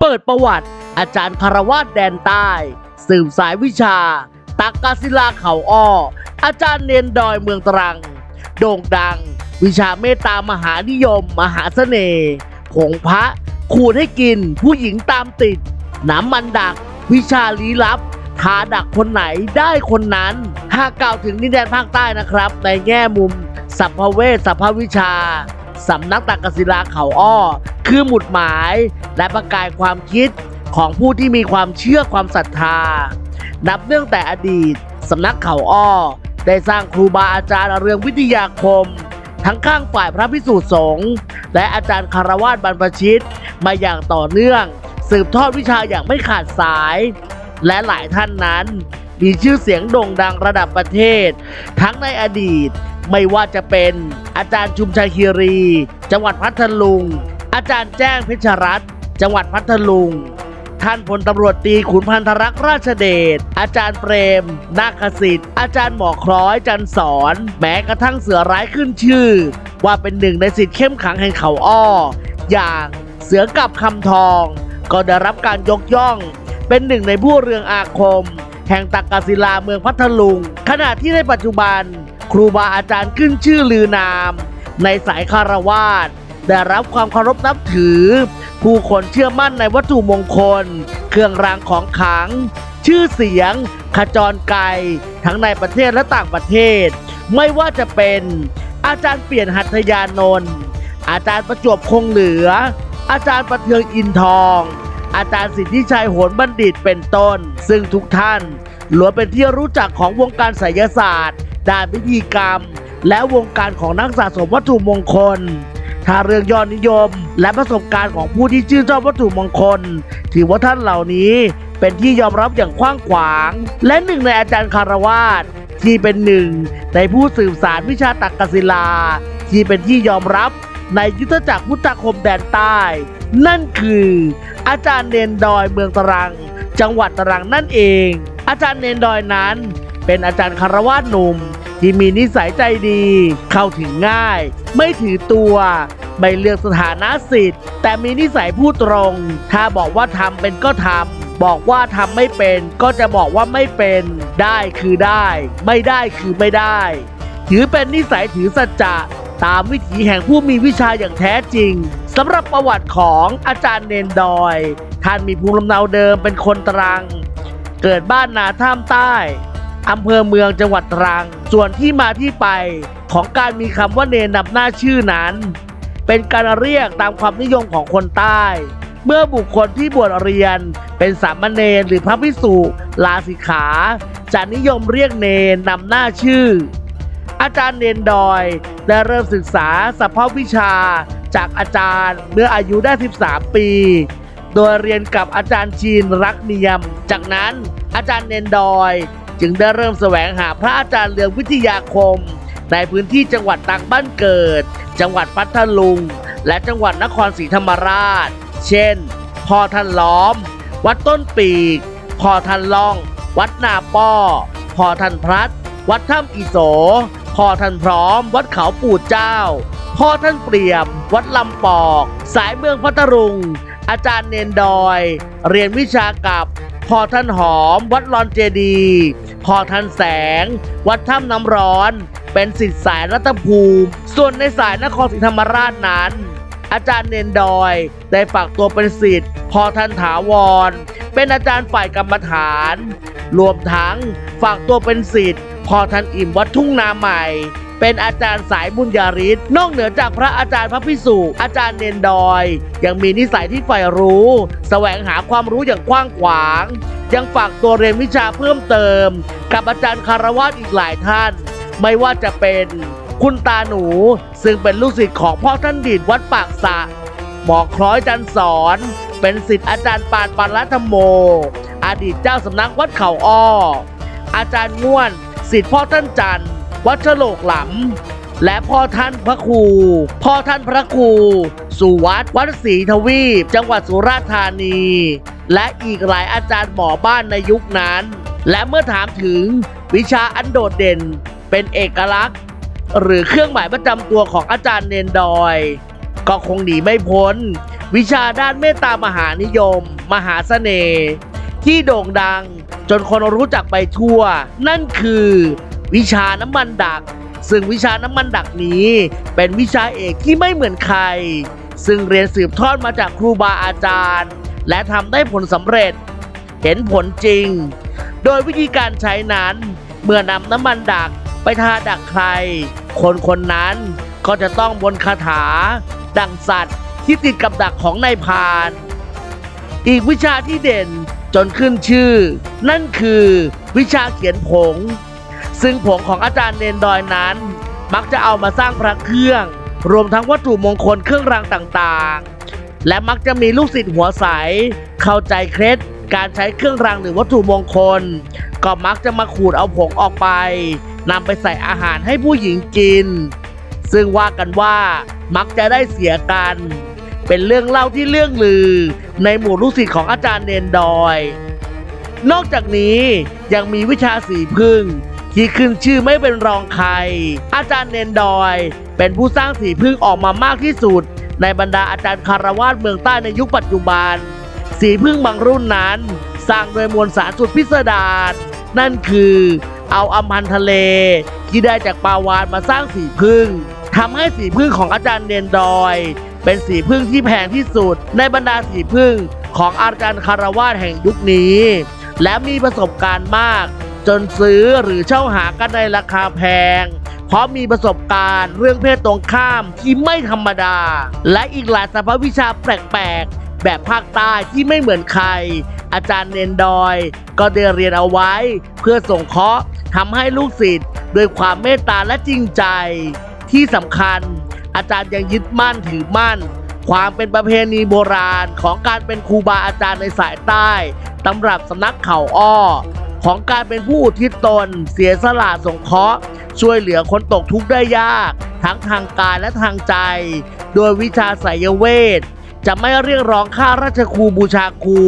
เปิดประวัติ อาจารย์คารวาสแดนใต้ สืบสายวิชา ตักกศิลาเขาอ้อ อาจารย์เนนดอยเมืองตรัง โด่งดัง วิชาเมตตามหานิยม มหาเสน่ห์ผงพระขูดให้กิน ผู้หญิงตามติด น้ำมันดัก วิชาลี้ลับทาดักคนไหนได้คนนั้น หากกล่าวถึงดินแดนภาคใต้นะครับ ในแง่มุม สัพพเวทสัพพวิชาสำนักตักกศิลาเขาอ้อ คือหมุดหมายและประกายความคิดของผู้ที่มีความเชื่อความศรัทธา นับเนื่องแต่อดีต สำนักเขาอ้อ ได้สร้างครูบาอาจารย์เรืองวิทยาคม ทั้งข้างฝ่ายพระพิสุทธิสงฆ์และอาจารย์คารวาสบรรพชิต มาอย่างต่อเนื่อง สืบทอดวิชาอย่างไม่ขาดสาย และหลายท่านนั้น มีชื่อเสียงโด่งดังระดับประเทศ ทั้งในอดีตไม่ว่าจะเป็นอาจารย์ชุมชัยคีรี จังหวัดพัทลุง อาจารย์แจ้งเพชรรัตน์จังหวัดพัทลุง ท่านพลตำรวจตีขุนพันธรักษ์ราชเดช อาจารย์เปรม นาคสิทธิ์ อาจารย์หมอคล้อยจันสอน แม้กระทั่งเสือร้ายขึ้นชื่อ ว่าเป็นหนึ่งในสิทธิ์เข้มขังแห่งเขาอ้อ อย่างเสือกับคำทอง ก็ได้รับการยกย่อง เป็นหนึ่งในผู้เรืองอาคม แห่งตักกศิลาเมืองพัทลุง ขณะที่ในปัจจุบัน ครูบาอาจารย์ขึ้นชื่อลือนาม ในสายคารวาส ได้รับความเคารพนับถือ ผู้คนเชื่อมั่นในวัตถุมงคล เครื่องรางของขลัง ชื่อเสียง ขจรไกล ทั้งในประเทศและต่างประเทศ ไม่ว่าจะเป็นอาจารย์เปลี่ยนหัตถยานนท์อาจารย์ประจวบคงเหลือ อาจารย์ประเทืองอินทอง อาจารย์สิทธิชัยโหนบัณฑิตเป็นต้น ซึ่งทุกท่านล้วนเป็นที่รู้จักของวงการไสยศาสตร์ ด้านพิธีกรรม และวงการของนักสะสมวัตถุมงคล ถ้าเรื่องยอดนิยม และประสบการณ์ของผู้ที่ชื่นชอบวัตถุมงคล ถือว่าท่านเหล่านี้เป็นที่ยอมรับอย่างกว้างขวาง และหนึ่งในอาจารย์คารวาสที่เป็นหนึ่งในผู้สืบสารวิชาตักกศิลา ที่เป็นที่ยอมรับในยุทธจักรพุทธคมแดนใต้ นั่นคือ อาจารย์เนนดอยเมืองตรัง จังหวัดตรังนั่นเอง อาจารย์เนนดอยนั้น เป็นอาจารย์คารวาสหนุ่ม ที่มีนิสัยใจดี เข้าถึงง่าย ไม่ถือตัว ไม่เลือกสถานะสิทธิ์ แต่มีนิสัยพูดตรง ถ้าบอกว่าทำเป็นก็ทำบอกว่าทำไม่เป็นก็จะบอกว่าไม่เป็น ได้คือได้ ไม่ได้คือไม่ได้ ถือเป็นนิสัยถือสัจจะตามวิถีแห่งผู้มีวิชาอย่างแท้จริงสำหรับประวัติของอาจารย์เนนดอย ท่านมีภูมิลำเนาเดิมเป็นคนตรัง เกิดบ้านนาท่ามใต้ อำเภอเมืองจังหวัดตรัง ส่วนที่มาที่ไปของการมีคำว่าเนนนำหน้าชื่อนั้น เป็นการเรียกตามความนิยมของคนใต้ เมื่อบุคคลที่บวชเรียนเป็นสามเณรหรือพระภิกษุลาสิกขา จะนิยมเรียกเนนนำหน้าชื่อ อาจารย์เนนดอยได้เริ่มศึกษาสภาพวิชาจากอาจารย์เมื่ออายุได้ 13 ปี โดยเรียนกับอาจารย์จีนรักเนียม จากนั้นอาจารย์เนนดอย จึงได้เริ่มแสวงหาพระอาจารย์เรืองวิทยาคม ในพื้นที่จังหวัดตรังบ้านเกิด จังหวัดพัทลุง และจังหวัดนครศรีธรรมราช เช่นพ่อท่านล้อม วัดต้นปีกพ่อท่านล่อง วัดนาป้อพ่อท่านพลัด วัดถ้ำอีโสพ่อท่านพร้อม วัดเขาปู่เจ้า พ่อท่านเปรียม วัดลำปอก สายเมืองพัทลุง อาจารย์เนนดอย เรียนวิชากับพ่อท่านหอม วัดลอนเจดี พ่อท่านแสง วัดถ้ำน้ำร้อน เป็นสิทธิสายรัตภูมิ ส่วนในสายนครศรีธรรมราชนั้น อาจารย์เนนดอยได้ฝากตัวเป็นสิทธิ์พ่อท่านถาวร เป็นอาจารย์ฝ่ายกรรมฐาน รวมทั้งฝากตัวเป็นสิทธิ์พ่อท่านอิ่มวัดทุ่งนาใหม่เป็นอาจารย์สายบุญญาฤทธิ์นอกเหนือจากพระอาจารย์พระพิสุอาจารย์เนนดอย ยังมีนิสัยที่ใฝ่รู้ แสวงหาความรู้อย่างกว้างขวาง ยังฝากตัวเรียนวิชาเพิ่มเติม กับอาจารย์คารวะอีกหลายท่าน ไม่ว่าจะเป็นคุณตาหนู ซึ่งเป็นลูกศิษย์ของพ่อท่านดิดวัดปากสะหมอคล้อยจันสอน เป็นศิษย์อาจารย์ปานปันรัตโม อดีตเจ้าสำนักวัดเขาอ้อ อาจารย์ง่วนศิษย์พ่อท่านจันวัดฉโลกหลำและพ่อท่านพระครู พ่อท่านพระครู สุวัดวัดศรีทวีป จังหวัดสุราษฎร์ธานี และอีกหลายอาจารย์หมอบ้านในยุคนั้น และเมื่อถามถึงวิชาอันโดดเด่นเป็นเอกลักษณ์ หรือเครื่องหมายประจำตัวของอาจารย์เนนดอย ก็คงหนีไม่พ้น วิชาด้านเมตตามหานิยม มหาเสน่ห์ที่โด่งดังจนคนรู้จักไปทั่ว นั่นคือวิชาน้ำมันดัก ซึ่งวิชาน้ำมันดักนี้ เป็นวิชาเอกที่ไม่เหมือนใคร ซึ่งเรียนสืบทอดมาจากครูบาอาจารย์ และทำได้ผลสำเร็จ เห็นผลจริง โดยวิธีการใช้นั้น เมื่อนำน้ำมันดักไปทาดักใคร คนคนนั้นก็จะต้องบนคาถา ดังสัตว์ที่ติดกับดักของนายพราน อีกวิชาที่เด่นจนขึ้นชื่อ นั่นคือวิชาเขียนผง ซึ่งผงของอาจารย์เนนดอยนั้น มักจะเอามาสร้างพระเครื่อง รวมทั้งวัตถุมงคลเครื่องรางต่างๆ และมักจะมีลูกศิษย์หัวใส เข้าใจเคล็ดการใช้เครื่องรางหรือวัตถุมงคล ก็มักจะมาขูดเอาผงออกไปนำไปใส่อาหารให้ผู้หญิงกิน ซึ่งว่ากันว่ามักจะได้เสียกัน เป็นเรื่องเล่าที่เรื่องลือ ในหมู่ลูกศิษย์ของอาจารย์เนนดอย นอกจากนี้ยังมีวิชาสีพึ่ง ที่ขึ้นชื่อไม่เป็นรองใคร อาจารย์เนนดอย เป็นผู้สร้างสีพึ่งออกมามากที่สุด ในบรรดาอาจารย์คารวาสเมืองใต้ในยุคปัจจุบัน สีพึ่งบางรุ่นนั้น สร้างโดยมวลสารสุดพิสดารนั่นคือเอาอัมพันทะเล ที่ได้จากปาวานมาสร้างสีพึ่งทำให้สีพึ่งของอาจารย์เนนดอย เป็นสีพึ่งที่แพงที่สุด ในบรรดาสีพึ่งของอาจารย์คารวาสแห่งยุคนี้ และมีประสบการณ์มาก จนซื้อหรือเช่าหากันในราคาแพง เพราะมีประสบการณ์เรื่องเพศตรงข้ามที่ไม่ธรรมดา และอีกหลายสรรพวิชาแปลกๆ แบบภาคใต้ที่ไม่เหมือนใคร อาจารย์เนนดอย ก็ได้เรียนเอาไว้ เพื่อส่งเคราะห์ทำให้ลูกศิษย์ด้วยความเมตตาและจริงใจ ที่สำคัญ อาจารย์ยังยึดมั่นถือมั่น ความเป็นประเพณีโบราณของการเป็นครูบาอาจารย์ในสายใต้ตำรับสำนักเขาอ้อของการเป็นผู้อุทิศตน เสียสละสงเคราะห์ ช่วยเหลือคนตกทุกข์ได้ยาก ทั้งทางกายและทางใจ โดยวิชาไสยเวทจะไม่เรียกร้องค่าราชครูบูชาครู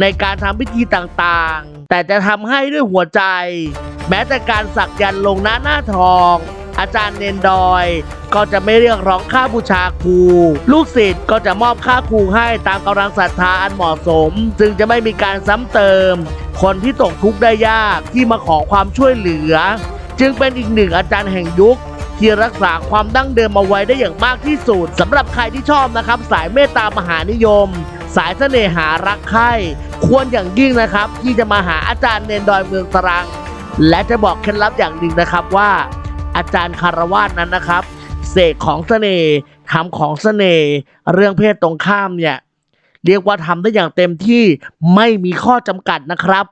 ในการทำพิธีต่างๆ แต่จะทำให้ด้วยหัวใจ แม้แต่การสักยันต์ลงหน้าหน้าทอง อาจารย์เนนดอย ก็จะไม่เรียกร้องค่าบูชาครู ลูกศิษย์ก็จะมอบค่าครูให้ตามกำลังศรัทธาอันเหมาะสมซึ่งจะไม่มีการซ้ำเติม คนที่ตกทุกข์ได้ยากที่มาขอความช่วยเหลือ จึงเป็นอีกหนึ่งอาจารย์แห่งยุค ที่รักษาความดั้งเดิมเอาไว้ได้อย่างมากที่สุดสำหรับใครที่ชอบนะครับ สายเมตตามหานิยม สายเสน่หารักใคร่ควรอย่างยิ่งนะครับ ที่จะมาหาอาจารย์เนนดอยเมืองตรัง และจะบอกเคล็ดลับอย่างหนึ่งนะครับว่า อาจารย์คารวาสนั้นนะครับเสกของเสน่ห์ทำของเสน่ห์เรื่องเพศตรงข้ามเนี่ยเรียกว่าทำได้อย่างเต็มที่ไม่มีข้อจำกัดนะครับ